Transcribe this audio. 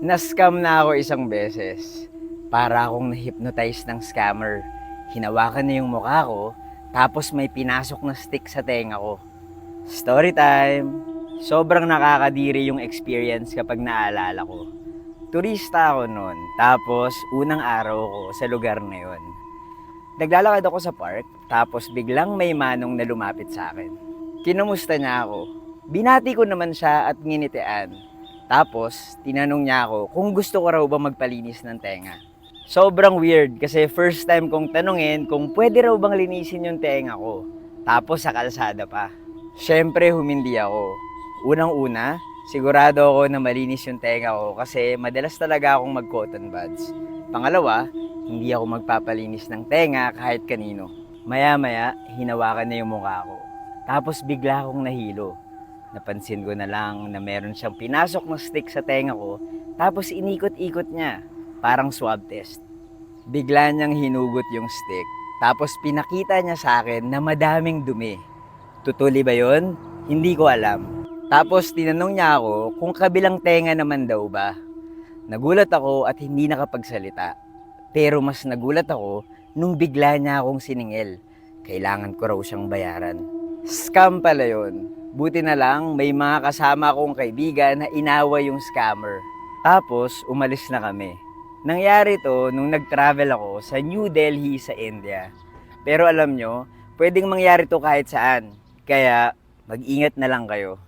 Nascam na ako isang beses. Para akong na-hypnotize ng scammer. Hinawakan niya yung mukha ko, tapos may pinasok na stick sa tenga ko. Story time! Sobrang nakakadiri yung experience kapag naalala ko. Turista ako noon, tapos unang araw ko sa lugar na yon. Naglalakad ako sa park, tapos biglang may manong na lumapit sa akin. Kinumusta niya ako. Binati ko naman siya at nginitian. Tapos, tinanong niya ako kung gusto ko raw ba magpalinis ng tenga. Sobrang weird kasi first time kong tanungin kung pwede raw bang linisin yung tenga ko. Tapos sa kalsada pa. Siyempre, humindi ako. Unang-una, sigurado ako na malinis yung tenga ko kasi madalas talaga akong mag-cotton buds. Pangalawa, hindi ako magpapalinis ng tenga kahit kanino. Maya-maya, hinawakan na yung mukha ko. Tapos bigla akong nahilo. Napansin ko na lang na meron siyang pinasok na stick sa tenga ko, tapos inikot-ikot niya, parang swab test. Bigla niyang hinugot yung stick, tapos pinakita niya sa akin na madaming dumi. Tutuli ba yon? Hindi ko alam. Tapos tinanong niya ako kung kabilang tenga naman daw ba. Nagulat ako at hindi nakapagsalita. Pero mas nagulat ako nung bigla niya akong siningil. Kailangan ko raw siyang bayaran. Scam pala yun. Buti na lang may mga kasama akong kaibigan na inaway yung scammer. Tapos umalis na kami. Nangyari to nung nag-travel ako sa New Delhi sa India. Pero alam nyo, pwedeng mangyari to kahit saan. Kaya mag-ingat na lang kayo.